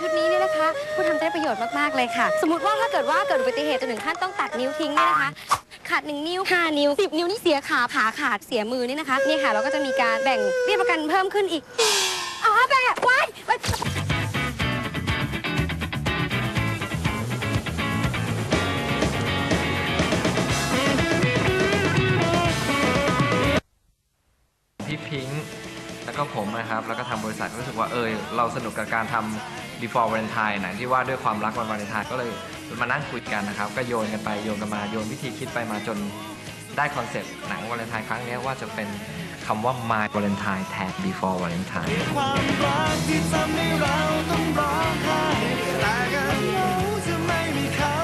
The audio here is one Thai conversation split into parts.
ชุดนี้เนี่ยนะคะผู้ทำได้ประโยชน์มากๆเลยค่ะ สมมติว่าถ้าเกิดว่าเกิดอุบัติเหตุจนถึงขั้นต้องตัดนิ้วทิ้งเนี่ยนะคะขาดหนึ่งนิ้วห้านิ้วสิบนิ้วนี่เสียขาขาขาดเสียมือนี่นะคะเนี่ยค่ะเราก็จะมีการแบ่งเบี้ยประกันเพิ่มขึ้นอีก นะครับ แล้วก็ทาบริษัทก็รู้สึกว่าเออเราสนุกกับการทำ before valentine หนังที่ว่าด้วยความรักวันวาเลนไทน์ก็เลยมานั่งคุยกันนะครับ ก็โยนกันไปโยนกันมาโยนวิธีคิดไปมาจนได้คอนเซปต์หนังวาเลนไทน์ครั้งนี้ว่าจะเป็นคำว่า my valentine แทน before valentine ความรักที่ทำให้เราต้องร้องไห้แต่ก็จะไม่มีเขา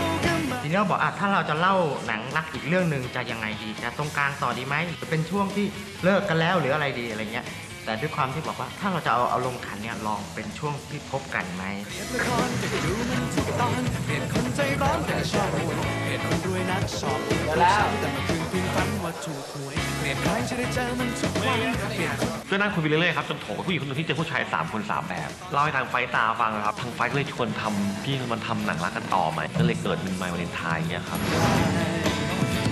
ทีนี้เราบอกอะถ้าเราจะเล่าหนังรักอีกเรื่องหนึ่งจะยังไงดี จะตรงกลางต่อดีไหมหรือเป็นช่วงที่เลิกกันแล้วหรืออะไรดีอะไรเงี้ย แต่ด้วยความที่บอกว่าถ้าเราจะเอาเอาลงขันเนี่ยลองเป็นช่วงที่พบกันไหมละครจะดูมันทุกตอนเห็นคนใจร้อนแต่ชอบหวยเห็นคนรวยนักชอบแล้วแต่เมื่อคืนเพิ่งฝันว่าถูกหวยเปลี่ยนใครจะได้เจอมันทุกวันเปลี่ยนคนก็นั่งคุยไปเรื่อยๆครับจนโถกับผู้หญิงคนหนึงที่เจอผู้ชาย3คน3แบบเล่าให้ทางไฟตาฟังนะครับทางไฟก็เลยชวนทำพี่มันทำหนังรักกันต่อไหมก็เลยเกิดเป็นไมวาเลนไทน์เนี่ยครับ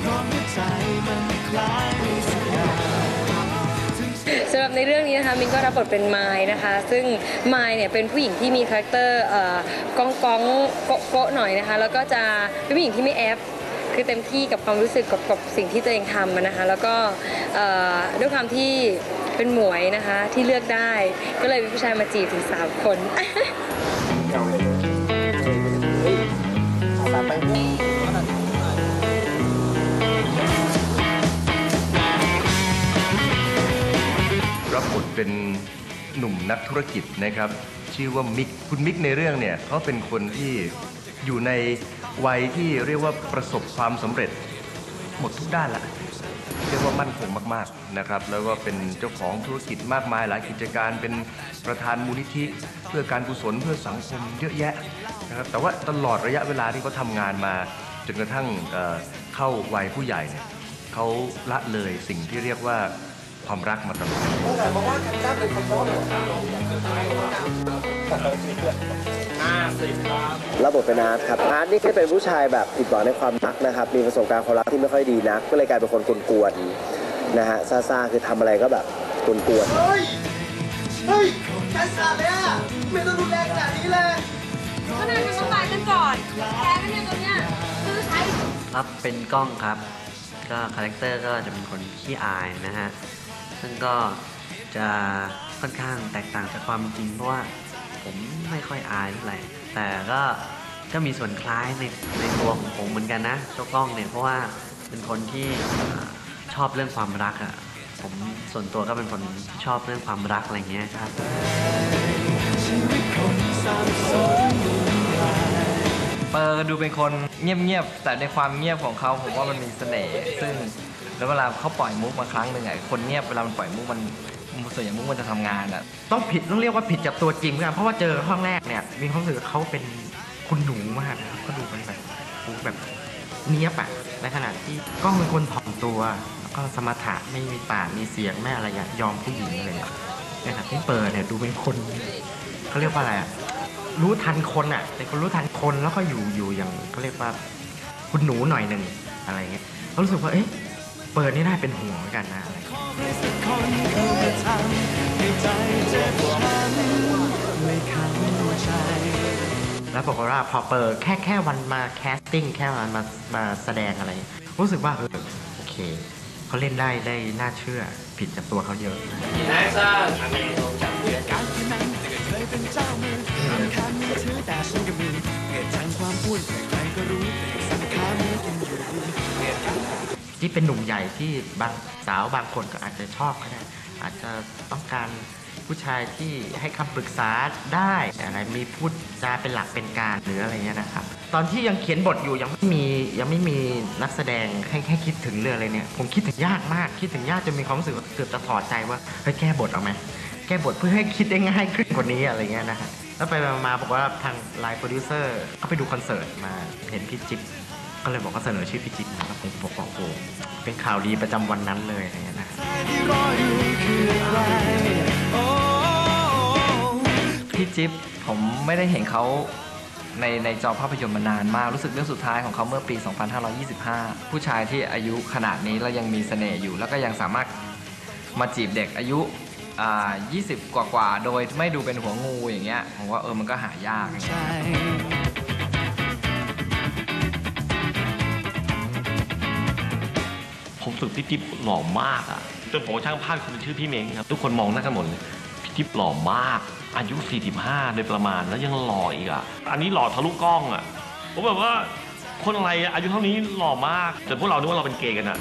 พราะหัวใจมันคล้ายมีสัญญา สำหรับในเรื่องนี้นะคะมินก็รับบทเป็นไม้นะคะ ซึ่งไม้เนี่ยเป็นผู้หญิงที่มีคาแรคเตอร์เอ่อกองกองโกะโกะหน่อยนะคะ แล้วก็จะเป็นผู้หญิงที่ไม่แอฟคือเต็มที่กับความรู้สึกกับกับสิ่งที่ตัวเองทำอะนะคะ แล้วก็เอ่อด้วยความที่เป็นหมวยนะคะที่เลือกได้ ก็เลยมีผู้ชายมาจีบถึงสามคน เป็นหนุ่มนักธุรกิจนะครับ ชื่อว่ามิกคุณมิกในเรื่องเนี่ยเขาเป็นคนที่อยู่ในวัยที่เรียกว่าประสบความสำเร็จ หมดทุกด้านละเรียกว่ามั่นคงมากๆนะครับแล้วก็เป็นเจ้าของธุรกิจมากมายหลายกิจการเป็นประธานมูลนิธิ เพื่อการกุศลเพื่อสังคมเยอะแยะนะครับแต่ว่าตลอดระยะเวลาที่เขาทำงานมาจนกระทั่งเอ่อเข้าวัยผู้ใหญ่เนี่ยเขาละเลยสิ่งที่เรียกว่า ความรักมาตลอดรับบทเป็นอาร์ตครับอาร์ตนี่ก็เป็นผู้ชายแบบผิดหวังในความรักนะครับ มีประสบการณ์ความรักที่ไม่ค่อยดีนัก ก็เลยกลายเป็นคนกวนๆนะฮะซาซาๆคือทำอะไรก็แบบกวนๆเฮ้ยเฮ้ยแค่สาดเลยอะไม่ต้องรุนแรงขนาดนี้เลยก็นายจะมากันก่อนแพ้กันเนี่ยตรงเนี้ยคือใช้ครับเป็นกล้องครับ ก็คาแรคเตอร์ก็จะเป็นคนขี้อายนะฮะ ซึ่งก็จะค่อนข้างแตกต่างจากความจริง เพราะว่าผมไม่ค่อยอายเท่าไหร่แต่ก็ก็มีส่วนคล้ายในในตัวของผมเหมือนกันนะเจ้ากล้องเนี่ยเพราะว่าเป็นคนที่ชอบเรื่องความรักอะ่ะผมส่วนตัวก็เป็นคนชอบเรื่องความรักอะไรเงี้ยครับเปอร์ดูเป็นคนเงียบๆแต่ในความเงียบของเขาผมว่ามันมีเสน่ห์ซึ่ง แล้วเวลาเขาปล่อยมุกมาครั้งหนึ่งอะคนเงียบเวลามันปล่อยมุกมันส่วนใหญ่มุกมันจะทำงานอะต้องผิดต้องเรียกว่าผิดจากตัวจริงเหมือนกันเพราะว่าเจอห้องแรกเนี่ยมีความรู้สึกเขาเป็นคุณหนูมากนะครับก็ดูเป็นแบบดูแบบเนี้ยบอะในขณะที่กล้องเป็นคนถ่อมตัวแล้วก็สมถะไม่มีปากมีเสียงไม่อะไรอย่างยอมผู้หญิงอะไรอย่างเงี้ยในขณะที่เปิดเนี่ยดูเป็นคนเขาเรียกว่าอะไรอะรู้ทันคนอะเป็นคนรู้ทันคนแล้วก็อยู่อยู่อย่างเขาเรียกว่าคุณหนูหน่อยหนึ่งอะไรเงี้ยเขารู้สึกว่าเอ๊ะ เปิดนี่น่าเป็นห่วงเหมือนกันนะอะไรขอใครสักคนเข้ามาทำให้ใจเจ็บช้ำไม่เข้าใจแล้วบอกฏว่าพอเปิดแค่แค่วันมาแคสติ้งแค่วันมามาแสดงอะไร รู้สึกว่าเออโอเคเขาเล่นได้ได้น่าเชื่อผิดจากตัวเขาเยอะการที่นั้นเคยเป็นเจ้ามือทำคันมือถือแต่ฉันก็มีเหตุจากความพูด เป็นหนุ่มใหญ่ที่บางสาวบางคนก็อาจจะชอบก็ได้อาจจะต้องการผู้ชายที่ให้คำปรึกษาได้อะไรมีพูดจาเป็นหลักเป็นการหรืออะไรเงี้ยนะครับ ตอนที่ยังเขียนบทอยู่ยังไม่มียังไม่มีนักแสดงให้ให้คิดถึงเรื่องอะไรเนี่ย ผมคิดถึงยากมากคิดถึงยากจนมีความรู้สึกว่าเกือบจะถอดใจว่าเฮ้ยแก้บทเอาไหมแก้บทเพื่อให้คิดได้ง่ายขึ้นกว่านี้อะไรเงี้ยนะฮะแล้วไปมาบอกว่าทางไลน์โปรดิวเซอร์เขาไปดูคอนเสิร์ตมาเห็นพี่จิ๊บก็เลยบอกว่าเสนอชื่อพี่จิ๊บมาแล้วผมบอก เป็นข่าวดีประจำวันนั้นเลยอะไรเงี้ยนะพี่จิ๊บผมไม่ได้เห็นเขาในในจอภาพยนตร์มานานมาก รู้สึกเรื่องสุดท้ายของเขาเมื่อปี 2525 ผู้ชายที่อายุขนาดนี้แล้วยังมีเสน่ห์อยู่ แล้วก็ยังสามารถมาจีบเด็กอายุ20 กว่ากว่าๆโดยไม่ดูเป็นหัวงูอย่างเงี้ยผมว่าเออมันก็หายาก ผมรู้สึกพี่จิ๊บหล่อมากอะจนผมกับช่างภาพคนหนึ่งชื่อพี่เม้งครับ ทุกคนมองหน้ากันหมดเลยพี่จิ๊บหล่อมาก อายุ 45 โดยประมาณแล้วยังหล่ออีกอะ อันนี้หล่อทะลุกล้องอะ ผมแบบว่าคนอะไรอะอายุเท่านี้หล่อมากจนพวกเรานึกว่าเราเป็นเกย์กันอะ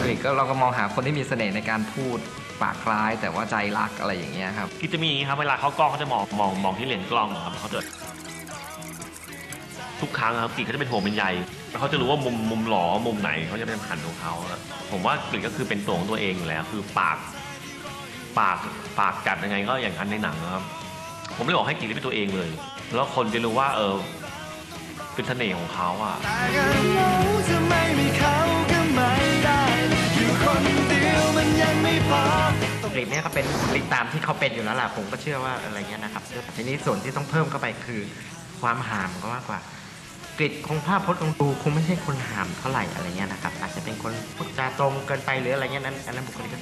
กรีกก็เราก็มองหาคนที่มีเสน่ห์ในการพูดปากคล้ายแต่ว่าใจรักอะไรอย่างเงี้ยครับกิจจะมีอย่างนี้ครับเวลาเขากล้องเขาจะมองมองมองที่เลนส์กล้องอะครับเขาจะ ทุกครั้งครับกิจเขาจะเป็นห่วงเป็นใยแล้วเขาจะรู้ว่ามุมมุมหล่อมุมไหนเขาจะเป็นหันของเขาอะผมว่ากิจก็คือเป็นตัวของตัวเองอยู่แล้ว คือปาก ปากปากกัดยังไงก็อย่างนั้นในหนังนะครับ ผมเลยบอกให้กิจได้เป็นตัวเองเลย แล้วคนจะรู้ว่าเออเป็นเสน่ห์ของเขาอะแต่ยังเหงาจะไม่มีเขาก็ไม่ได้อยู่คนเดียวมันยังไม่พอกรีดเนี่ยก็เป็นบุคลิกตามที่เขาเป็นอยู่แล้วล่ะผมก็เชื่อว่าอะไรเงี้ยนะครับ ทีนี้ส่วนที่ต้องเพิ่มเข้าไปคือความหามก็มากกว่า กริดคงภาพพจน์ของดูคงไม่ใช่คนหามเท่าไหร่อะไรเงี้ยนะครับอาจจะเป็นคนพูดจาตรงเกินไปหรืออะไรเงี้ยนั้นอันนั้นบุคลิก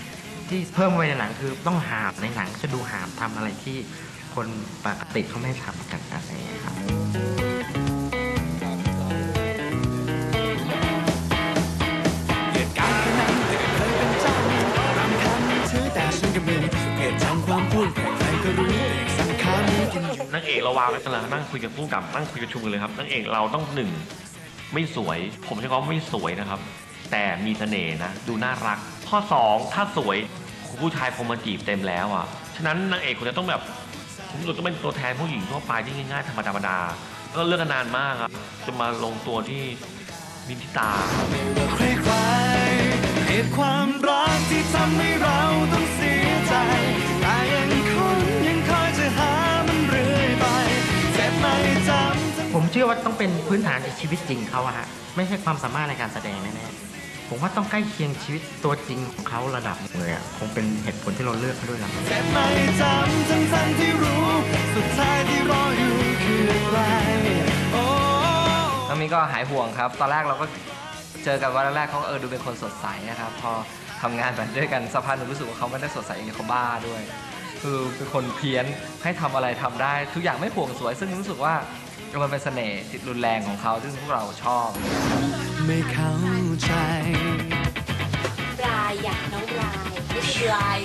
ที่เพิ่มไว้ในหนังคือต้องหามในหนังจะดูหามทำอะไรที่คนปกติเขาไม่ทำกันอะไรเงี้ยครับางเอกเราวางไว้ตลอดนั่งคุยกับผู้กำกับนั่งคุยกับชุมกันเลยครับนางเอกเราต้องหนึ่งไม่สวย ผมใช้คำว่าไม่สวยนะครับ แต่มีเสน่ห์นะ ดูน่ารัก ข้อสองถ้าสวยผู้ชายคงมาจีบเต็มแล้วอะฉะนั้นนางเอกคุณจะต้องแบบผมรู้สึกต้องเป็นตัวแทนผู้หญิงทั่วไปที่ง่ายๆธรรมดาธรรมดาก็เลือกกันนานมากครับจะมาลงตัวที่มินทิตาเหตุความรักที่ทำให้เราต้อง อว่าต้องเป็นพื้นฐานจากชีวิตจริงเขาอะฮะไม่ใช่ความสามารถในการแสดงแน่ๆผมว่าต้องใกล้เคียงชีวิตตัวจริงของเขาระดับหนึ่งเลยอะคงเป็นเหตุผลที่เราเลือกเขาด้วยละเจ็บไม่จำทั้งทั้งๆที่รู้สุดท้ายที่รออยู่คืออะไรโอ้น้องมิ้นก็หายห่วงครับ ตอนแรกเราก็เจอกันวันแรกๆเขาก็เออดูเป็นคนสดใสนะครับ พอทำงานแบบด้วยกันสักพักหนึงรู้สึกว่าเขาไม่ได้สดใสอย่างเดียวเขาบ้าด้วย คือเป็นคนเพี้ยนให้ทำอะไรทำได้ ทุกอย่างไม่ห่วงสวย ซึ่งรู้สึกว่า มันเป็นเสน่ห์ติดรุนแรงของเขาซึ่งพวกเราชอบ ไม่เข้าใจ ปลายอย่างน้องปลายนี่คือปลาย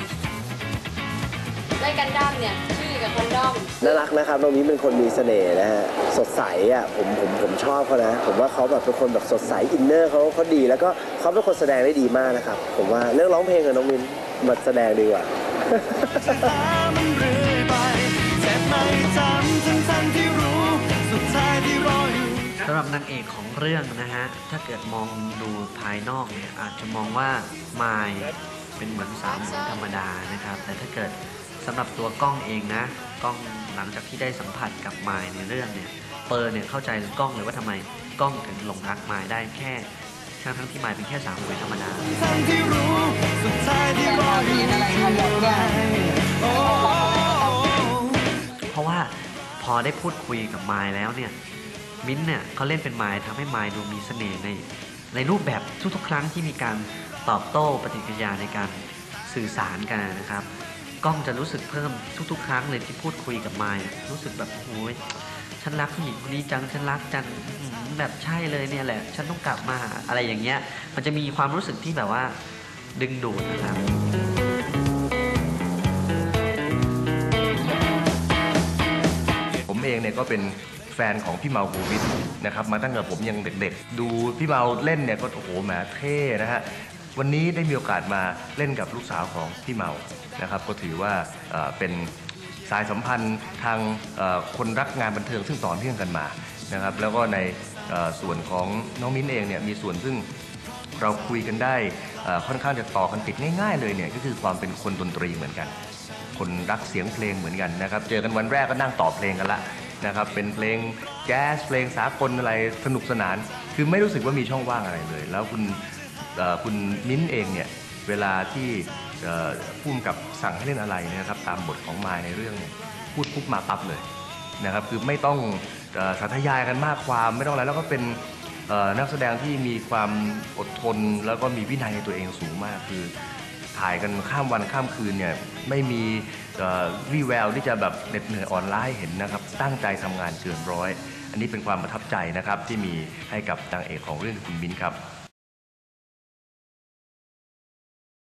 ไล่กันด้ามเนี่ย ชื่อกับคอนดอม น่ารักนะครับน้องมิ้นเป็นคนมีเสน่ห์นะฮะสดใสอะผมผมผมชอบเขานะ ผมว่าเขาแบบเป็นคนแบบสดใสอินเนอร์เขาเขาดี แล้วก็เขาเป็นคนแสดงได้ดีมากนะครับ ผมว่าเรื่องร้องเพลงกับน้องมิ้นมาแสดงดีกว่าำหรับนางเอกของเรื่องนะฮะ ถ้าเกิดมองดูภายนอกเนี่ยอาจจะมองว่ามายเป็นเหมือนสาวหมวยธรรมดานะครับ แต่ถ้าเกิดสำหรับตัวกล้องเองนะกล้องหลังจากที่ได้สัมผัสกับมายในเรื่องเนี่ยเปิร์เนี่ยเข้าใจกล้องเลยว่าทำไมกล้องถึงหลงรักมายได้แค่ทั้งทั้งๆที่มายเป็นแค่สาวหมวยธรรมดาทั้งที่รู้สุดท้ายที่รออยู่คืออะไรโอ้เพราะว่าพอได้พูดคุยกับมายแล้วเนี่ย มิ้นเนี่ยเขาเล่นเป็นไมายทำให้ไมายดูมีเสน่ห์ในในรูปแบบทุกๆ ครั้งที่มีการตอบโต้ปฏิกิริยาในการสื่อสารกันนะครับกล้องจะรู้สึกเพิ่มทุกๆ ครั้งเลยที่พูดคุยกับไมายอะรู้สึกแบบโอ้ยฉันรักผู้หญิงคนนี้จังฉันรักจังแบบใช่เลยเนี่ยแหละ ฉันต้องกลับมาอะไรอย่างเงี้ย มันจะมีความรู้สึกที่แบบว่าดึงดูดนะครับผมเองเนี่ยก็เป็น ฟนของพี่เมาภูวิทนะครับมาตั้งแต่ผมยังเด็กๆ ดูพี่เมาเล่นเนี่ยก็โอ้โหแหมเท่นะฮะวันนี้ได้มีโอกาสมาเล่นกับลูกสาวของพี่เมานะครับก็ถือว่าเป็นสายสัมพันธ์ทางคนรักงานบันเทิงซึ่งต่อเนื่องกันมานะครับแล้วก็ในส่วนของน้องมิ้นเองเนี่ยมีส่วนซึ่งเราคุยกันได้ค่อนข้างจะต่อกันติดง่ายๆเลยเนี่ยก็คือความเป็นคนดนตรีเหมือนกัน คนรักเสียงเพลงเหมือนกันนะครับ เจอกันวันแรกก็นั่งต่อเพลงกันละ นะครับเป็นเพลงแจ๊สเพลงสากลอะไรสนุกสนาน คือไม่รู้สึกว่ามีช่องว่างอะไรเลย แล้วคุณคุณมิ้นเองเนี่ยเวลาที่พุ่มกับสั่งให้เล่นอะไรนะครับตามบทของมายในเรื่องเนี่ยพูดปุ๊บมาปั๊บเลยนะครับคือไม่ต้องสาธยายกันมากความไม่ต้องอะไรแล้วก็เป็นนักแสดงที่มีความอดทน แล้วก็มีวินัยในตัวเองสูงมากคือถ่ายกันข้ามวันข้ามคืนเนี่ยไม่มีวี่แววที่จะแบบเหน็ดเหนื่อยอ่อนล้าให้เห็นนะครับ ตั้งใจทำงานเกินร้อย อันนี้เป็นความประทับใจนะครับที่มีให้กับนางเอกของเรื่องคุณมิ้นครับ